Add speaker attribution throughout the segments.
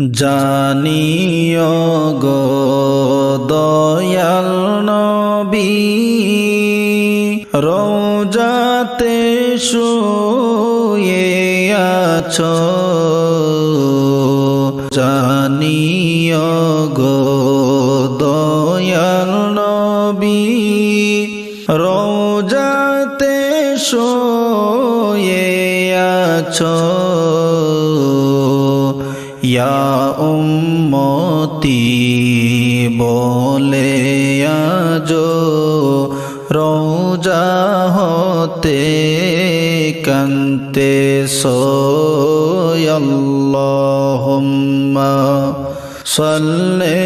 Speaker 1: জানিও গো দয়াল নবী রোজাতে শুয়ে আছো। জানিও গো দয়াল নবী রোজাতে শুয়ে আছো। উম্মতি বলে আজো রোজা হতে কান্তে সোয়াল্লাহুম্মা সাল্লি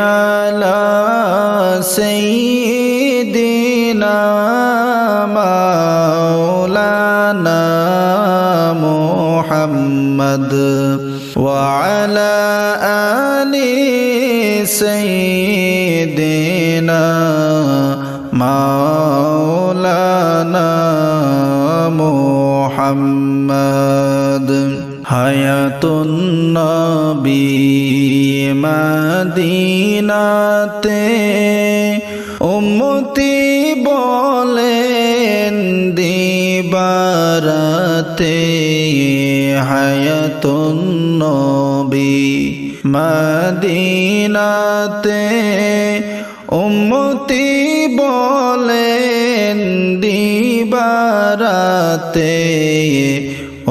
Speaker 1: আলা সাইয়্যিদিনা মাওলানা মুহাম্মদ। وعلى آل سيدنا مولانا محمد حياة النبي مدينته উম্মতি বলেন দিবারাতে মদিনাতে উম্মতি বলেন দিবারাতে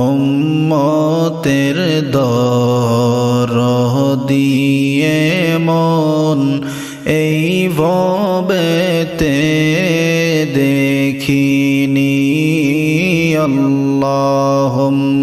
Speaker 1: উম্মতের দর দিয়ে মন এই ভবেতে দেখিনি আল্লাহুম্মা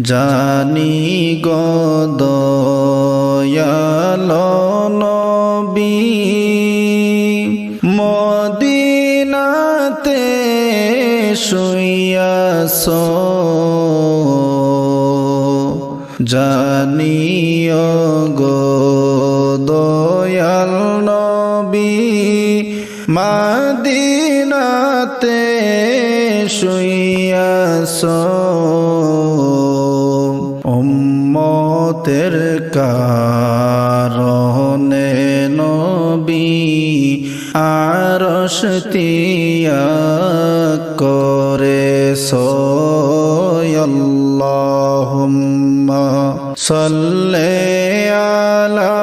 Speaker 1: জানি গদয়াল নবী মদিনাতে শুইয়াছ জানিও গো দয়াল নবী মাদিনাতে শুইয়াছ উম্মতের কারণে নবী আরশতিয়া করে সয়ল্লাহুম্মা সাল্লি আলা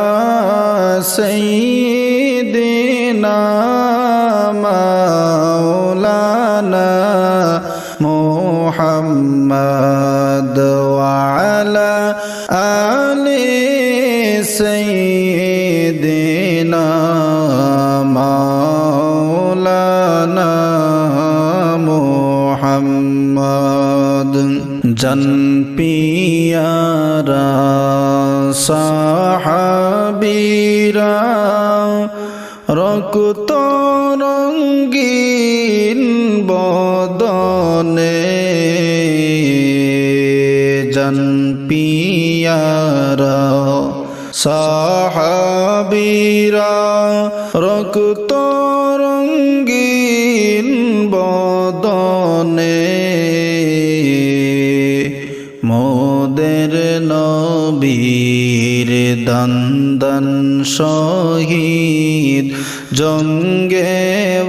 Speaker 1: সাইয়্যিদিনা মাওলানা মুহাম্মদ জন পিয়ারা সাহাবীরা রক্ত রঙ্গিন বদনে জন পিয়ারা সাহাবীরা রক্ত নবীর দন্দন শহীদ জঙ্গে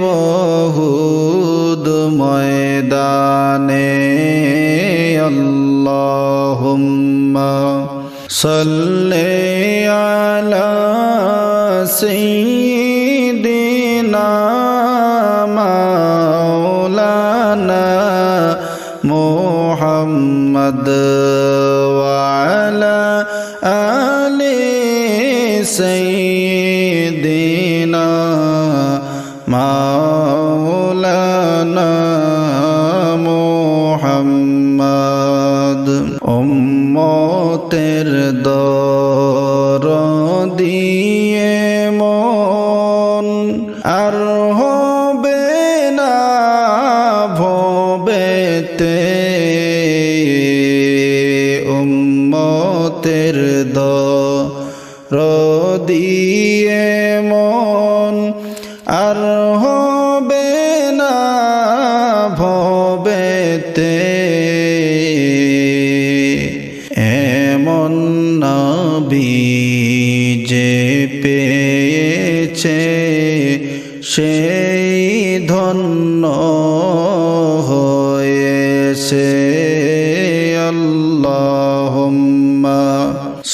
Speaker 1: বহুদ ময়দানে। আল্লাহুম্মা সাল্লি আলা সাইয়্যিদিনা উম্মতের দর পেয়েছে সেই ধন্য হয়েছে আল্লাহ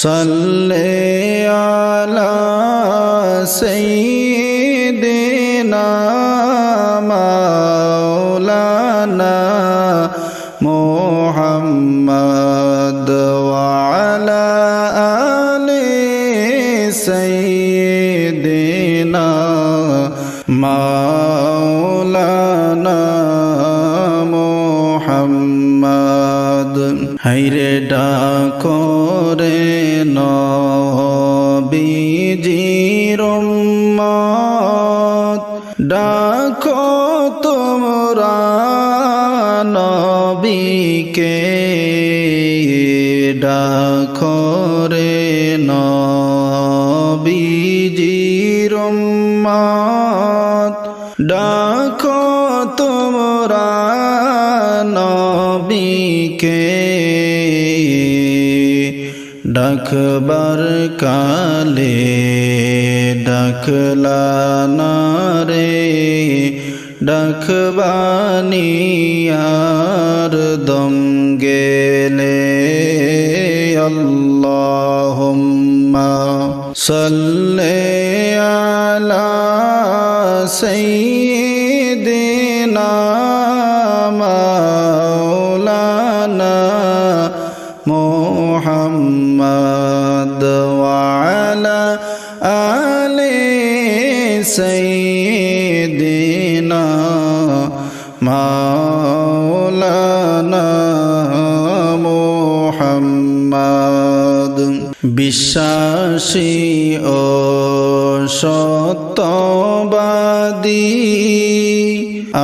Speaker 1: সাল্লি মাওলানা মুহাম্মদ। হাইরে ডাকরে নবীজির উম্মত। ডাকো তোমরা নবীকে ডাকো ডাকবার কালে ডাকলা না রে ডাকবানিয়ার দম গেলে আল্লাহুম্মা সাল্লি আলা সাইয়্যিদিনা ওয়া আলা আলি সাইয়্যিদিনা মাওলানা মুহাম্মদ বিশ্বাসী ও সত্যবাদী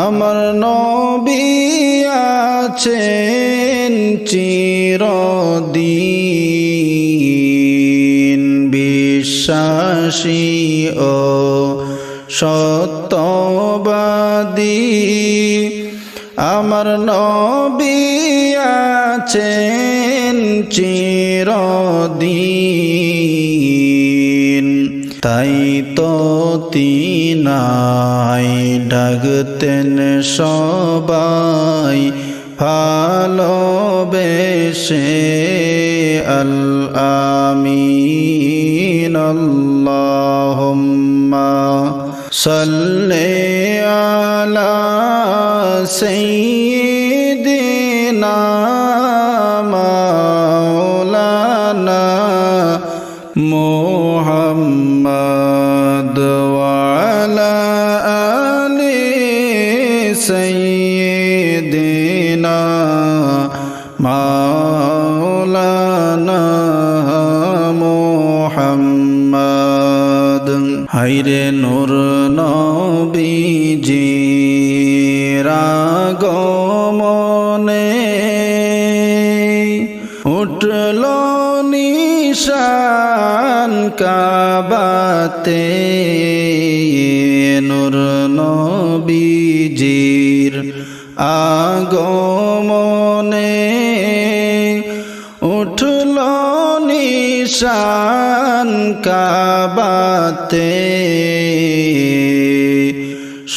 Speaker 1: আমার নবী আছেন চিরদিন বিশ্বাসী ও সত্যবাদী। আমার নবী আছেন চিরদিন। তাই তো তিনাই ডাকতেন সবাই। ভালোবেসে আল আমিন আল্লাহুম্মা সাল্লি আলা সাইয়্যিদিনা হাইরে নূর নবীজি রাগমনে উঠল নিশান কাবাতে নূর নবীজির আগমনে নিশান কাবাতে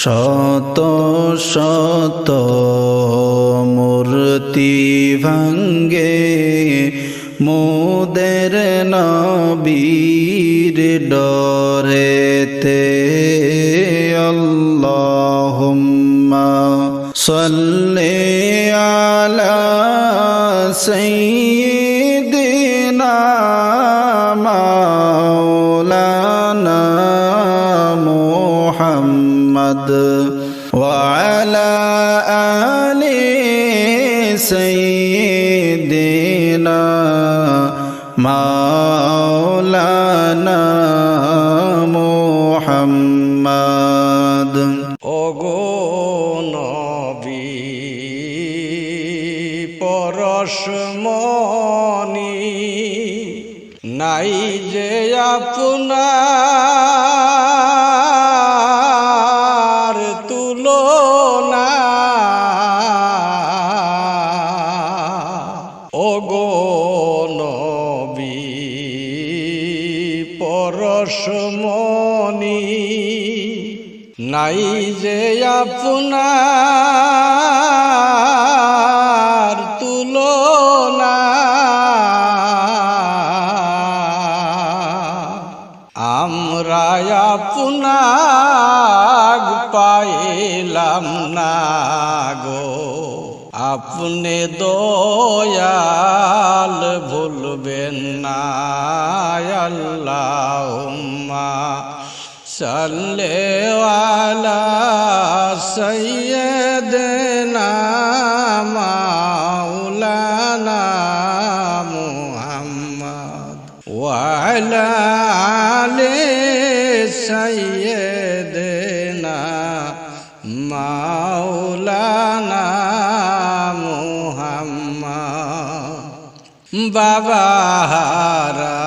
Speaker 1: শত শত মূর্তি ভাঙ্গে মোদের নবীর ডরেতে আল্লাহুম্মা সাল্লি সাইয়্যিদিনা মাওলানা মুহাম্মদ।
Speaker 2: ওগো নবী নাই যে আপনার মনি নাই যে আপনার তুলনা। আমরা আপনার পাইলাম না গো। আপনি দয়াল ভুলবেন না আল্লাহ সাল্লে আলা সৈয়দনা মাওলানা মুহাম্মদ ওয়ালা বাবাহারা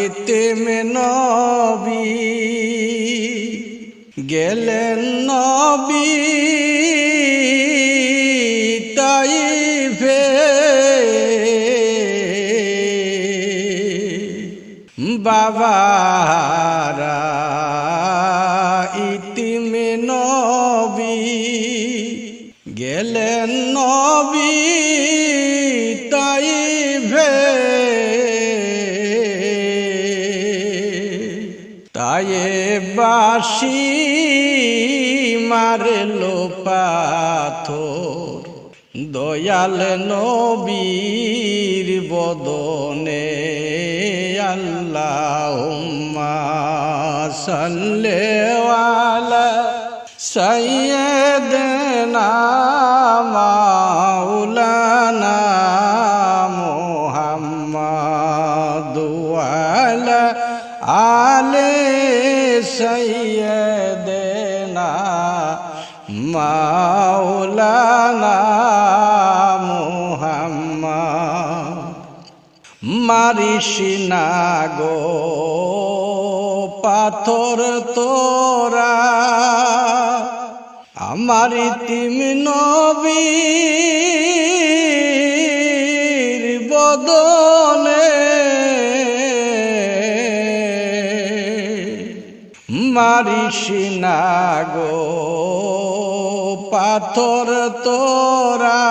Speaker 2: ইতিম নবী গেলেন নবী তাই বাবারা পাথর দয়াল নবীর বদনে আল্লাহুম্মা সাল্লি আলা সাইয়্যিদিনা মাওলানা মুহাম্মাদ আলে সাইয়্যিদিনা মাওলানা মুহাম্মদ। না গো পাথর তোরা। আমার তিম নবীর বদনে। মারিস না গো পাথর তোরা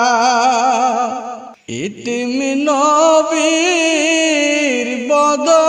Speaker 2: ইতিম নবীর বদনে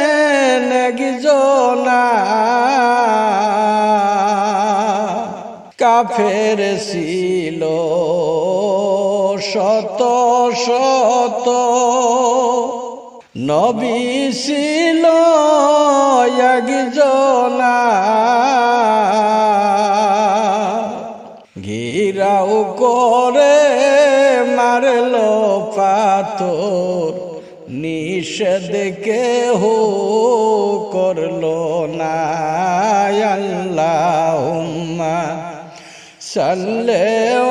Speaker 2: একজনা কাফের ছিল শত শত। নবী ছিল একজনা। ঘিরাও করে মারলো পাথর নিষেধ কেহ করল না আল্লাহুম্মা সাল্লি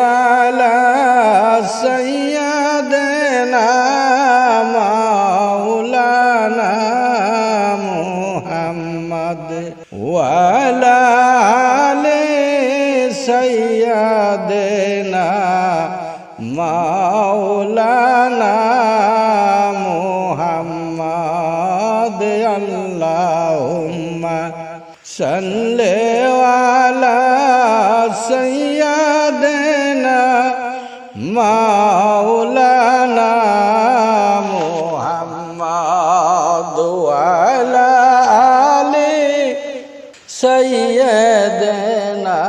Speaker 2: আলা সাইয়্যিদিনা মাওলানা মুহাম্মদ ওয়ালা সাল্লি আলা সাইয়্যিদিনা মাওলানা মুহাম্মদ ওয়ালা আলি সৈয়দনা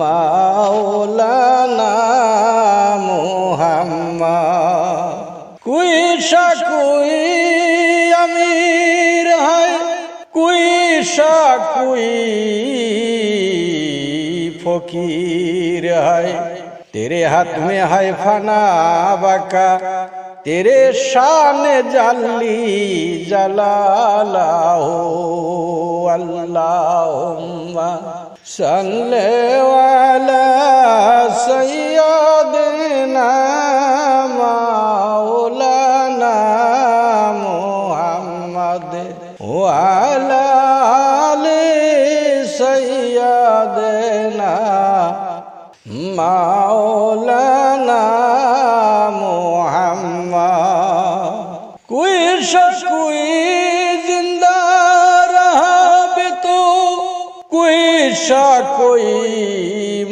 Speaker 2: মাওলানা মোহাম্মদ फकीर है तेरे हाथ में है फना बका तेरे शान जाली जलाला हो अल्लाहुम्मा सल्ले वाला सैयदना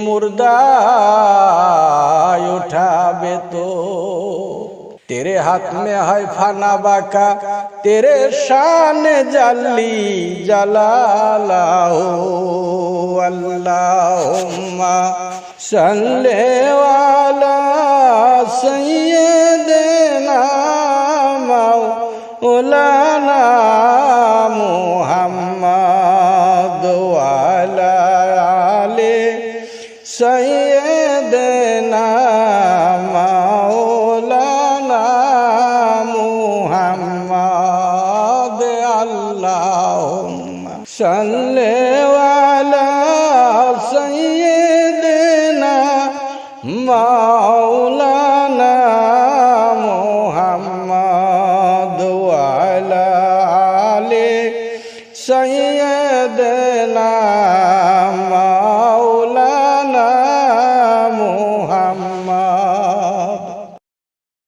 Speaker 2: मुर्दा उठा बे तो तेरे हाथ में है फाना बाका तेरे शान जली जलाला हो अल्लाहुम्मा सल्ले वाला सैयदना मौलाना मुहम्मद সৈয়দনা মাওলানা মুহাম্মদ আল্লাহুম্মা সাল্লি